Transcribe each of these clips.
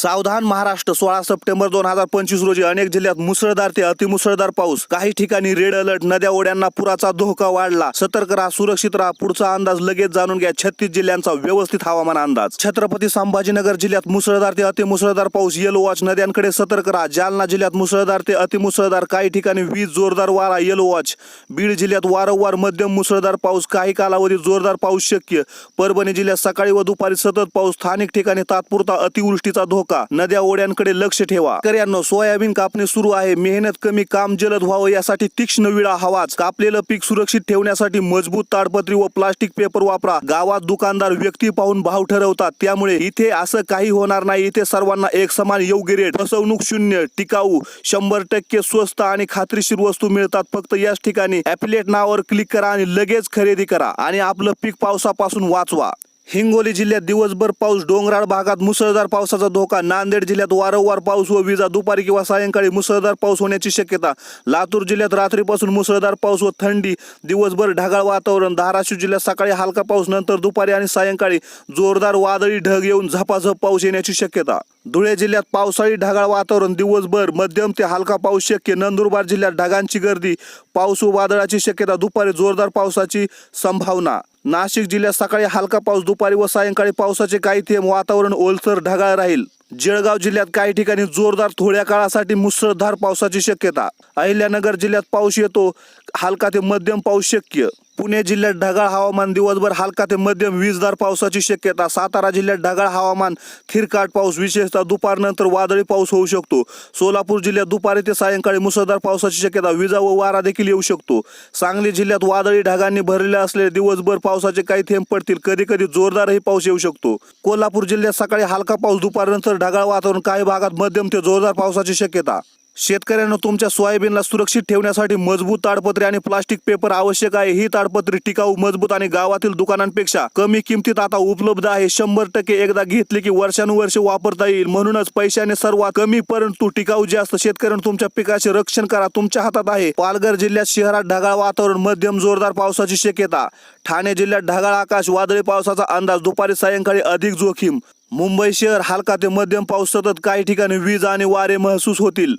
सावधान महाराष्ट्र सोळा सप्टेंबर दोन हजार पंचवीस रोजी अनेक जिल्ह्यात मुसळधार ते अतिमुसळधार पाऊस. काही ठिकाणी रेड अलर्ट नद्या ओढ्यांना पुराचा धोका वाढला. सतर्क राहा सुरक्षित राहा. पुढचा अंदाज लगेच जाणून घ्या. छत्तीस जिल्ह्यांचा व्यवस्थित हवामान अंदाज. छत्रपती संभाजीनगर जिल्ह्यात मुसळधार ते अतिमुसळधार पाऊस. येलो वॉच नद्यांकडे सतर्क राहा. जालना जिल्ह्यात मुसळधार ते अतिमुसळधार. काही ठिकाणी वीज जोरदार वारा. येलो वॉच बीड जिल्ह्यात वारंवार मध्यम मुसळधार पाऊस. काही कालावधीत जोरदार पाऊस शक्य. परभणी जिल्ह्यात सकाळी व दुपारी सतत पाऊस. स्थानिक ठिकाणी तात्पुरता अतिवृष्टीचा धोका नद्या ओढ्यांकडे लक्ष ठेवा. शेतकऱ्यांनो सोयाबीन कापणी सुरू आहे. मेहनत कमी काम जलद व्हावं यासाठी तीक्ष्ण विळा हवाच. कापलेलं पीक सुरक्षित ठेवण्यासाठी मजबूत ताडपत्री व प्लास्टिक पेपर वापरा. गावात दुकानदार व्यक्ती पाहून भाव ठरवतात. त्यामुळे इथे असं काही होणार नाही. इथे सर्वांना एक समान योग्य रेट फसवणूक शून्य टिकाऊ शंभर टक्के स्वस्त आणि खात्रीशीर वस्तू मिळतात. फक्त याच ठिकाणी ॲफिलेट नावावर क्लिक करा आणि लगेच खरेदी करा. आणि आपलं पीक पावसापासून वाचवा. हिंगोली जिल्ह्यात दिवसभर पाऊस डोंगराळ भागात मुसळधार पावसाचा धोका नांदेड जिल्ह्यात वारंवार पाऊस व विजा दुपारी किंवा सायंकाळी मुसळधार पाऊस होण्याची शक्यता. लातूर जिल्ह्यात रात्रीपासून मुसळधार पाऊस व थंडी दिवसभर ढगाळ वातावरण. धाराशिव जिल्ह्यात सकाळी हलका पाऊस नंतर दुपारी आणि सायंकाळी जोरदार वादळी ढग येऊन झपाझप पाऊस येण्याची शक्यता. धुळे जिल्ह्यात पावसाळी ढगाळ वातावरण दिवसभर मध्यम ते हलका पाऊस शक्य. नंदुरबार जिल्ह्यात ढगांची गर्दी पाऊस व वादळाची शक्यता दुपारी जोरदार पावसाची संभावना. नाशिक जिल्ह्यात सकाळी हलका पाऊस दुपारी व सायंकाळी पावसाचे काही थेंब वातावरण ओलसर ढगाळ राहील. जळगाव जिल्ह्यात काही ठिकाणी जोरदार थोड्या काळासाठी मुसळधार पावसाची शक्यता. अहिल्यानगर जिल्ह्यात पाऊस येतो हलका ते मध्यम पाऊस शक्य. पुणे जिल्ह्यात ढगाळ हवामान दिवसभर हलका ते मध्यम वीजदार पावसाची शक्यता. सातारा जिल्ह्यात ढगाळ हवामान थिरकाट पाऊस विशेषतः दुपारनंतर वादळी पाऊस होऊ शकतो. सोलापूर जिल्ह्यात दुपारी ते सायंकाळी मुसळधार पावसाची शक्यता विजा व वारा देखील येऊ शकतो. सांगली जिल्ह्यात वादळी ढगांनी भरलेले असलेले दिवसभर पावसाचे काही थेंब पडतील. कधी कधी जोरदारही पाऊस येऊ शकतो. कोल्हापूर जिल्ह्यात सकाळी हलका पाऊस दुपारनंतर ढगाळ वातावरण काही भागात मध्यम ते जोरदार पावसाची शक्यता. शेतकऱ्यांना तुमच्या सोयाबीनला सुरक्षित ठेवण्यासाठी मजबूत ताडपत्री आणि प्लास्टिक पेपर आवश्यक आहे. ही ताडपत्री टिकाऊ मजबूत आणि गावातील दुकानांपेक्षा कमी किमतीत आता उपलब्ध आहे. शंभर टक्के एकदा घेतली की वर्षानुवर्ष वापरता येईल. म्हणूनच पैशाने सर्वात कमी परंतु टिकाऊ जास्त. शेतकऱ्यांना तुमच्या पिकाचे रक्षण करा. तुमच्या हातात आहे. पालघर जिल्ह्यात शहरात ढगाळ वातावरण मध्यम जोरदार पावसाची शक्यता. ठाणे जिल्ह्यात ढगाळ आकाश वादळी पावसाचा अंदाज. दुपारी सायंकाळी अधिक जोखीम. मुंबई शहर हलका ते मध्यम पाऊस. सतत काही ठिकाणी वीज आणि वारे महसूस होतील.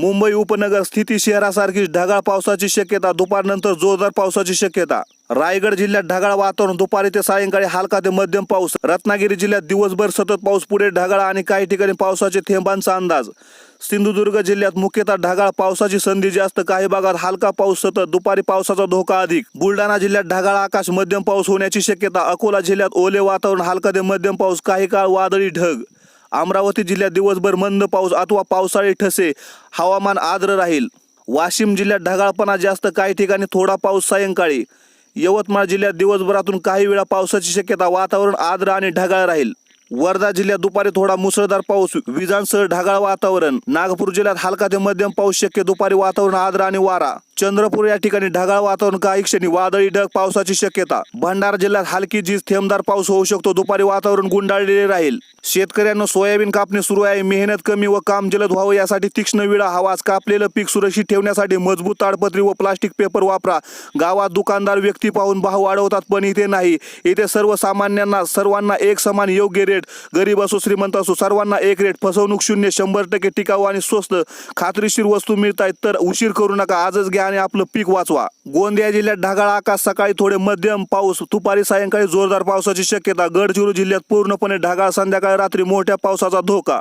मुंबई उपनगर स्थिती शहरासारखीच ढगाळ पावसाची शक्यता दुपारनंतर जोरदार पावसाची शक्यता. रायगड जिल्ह्यात ढगाळ वातावरण दुपारी ते सायंकाळी हलका ते मध्यम पाऊस. रत्नागिरी जिल्ह्यात दिवसभर सतत पाऊस पुढे ढगाळ आणि काही ठिकाणी पावसाचे थेंबांचा अंदाज. सिंधुदुर्ग जिल्ह्यात मुख्यतः ढगाळ पावसाची संधी जास्त. काही भागात हलका पाऊस सतत दुपारी पावसाचा धोका अधिक. बुलढाणा जिल्ह्यात ढगाळ आकाश मध्यम पाऊस होण्याची शक्यता. अकोला जिल्ह्यात ओले वातावरण हलका ते मध्यम पाऊस. काही काळ वादळी ढग. अमरावती जिल्ह्यात दिवसभर मंद पाऊस अथवा पावसाळी ठसे हवामान आर्द्र राहील. वाशिम जिल्ह्यात ढगाळपणा जास्त काही ठिकाणी थोडा पाऊस सायंकाळी. यवतमाळ जिल्ह्यात दिवसभरातून काही वेळा पावसाची शक्यता वातावरण आर्द्र आणि ढगाळ राहील. वर्धा जिल्ह्यात दुपारी थोडा मुसळधार पाऊस विजांसह ढगाळ वातावरण. नागपूर जिल्ह्यात हलका ते मध्यम पाऊस शक्य दुपारी वातावरण आर्द्र आणि वारा. चंद्रपूर या ठिकाणी ढगाळ वातावरण काही क्षणी वादळी ढग पावसाची शक्यता. भंडारा जिल्ह्यात हलकी जीज थेंबदार पाऊस होऊ शकतो. दुपारी वातावरण गुंडाळलेले राहील. शेतकऱ्यांना सोयाबीन कापणी सुरू आहे. मेहनत कमी व काम जलद व्हावं यासाठी तीक्ष्ण विळा हवाच कापलेलं पीक सुरक्षित ठेवण्यासाठी मजबूत ताडपत्री व प्लास्टिक पेपर वापरा. गावात दुकानदार व्यक्ती पाहून भाव वाढवतात पण इथे नाही. इथे सर्वसामान्यांना सर्वांना एक समान योग्य रेट. गरीब असो श्रीमंत असो सर्वांना एक रेट. फसवणूक शून्य शंभर टक्के टिकाऊ आणि स्वस्त खात्रीशीर वस्तू मिळत आहेत तर उशीर करू नका. आजच घ्या आणि आपलं पीक वाचवा. गोंदिया जिल्ह्यात ढगाळ आकाश सकाळी थोडे मध्यम पाऊस दुपारी सायंकाळी जोरदार पावसाची शक्यता. गडचिरोली जिल्ह्यात पूर्णपणे ढगाळ संध्याकाळी रात्री मोठ्या पावसाचा धोका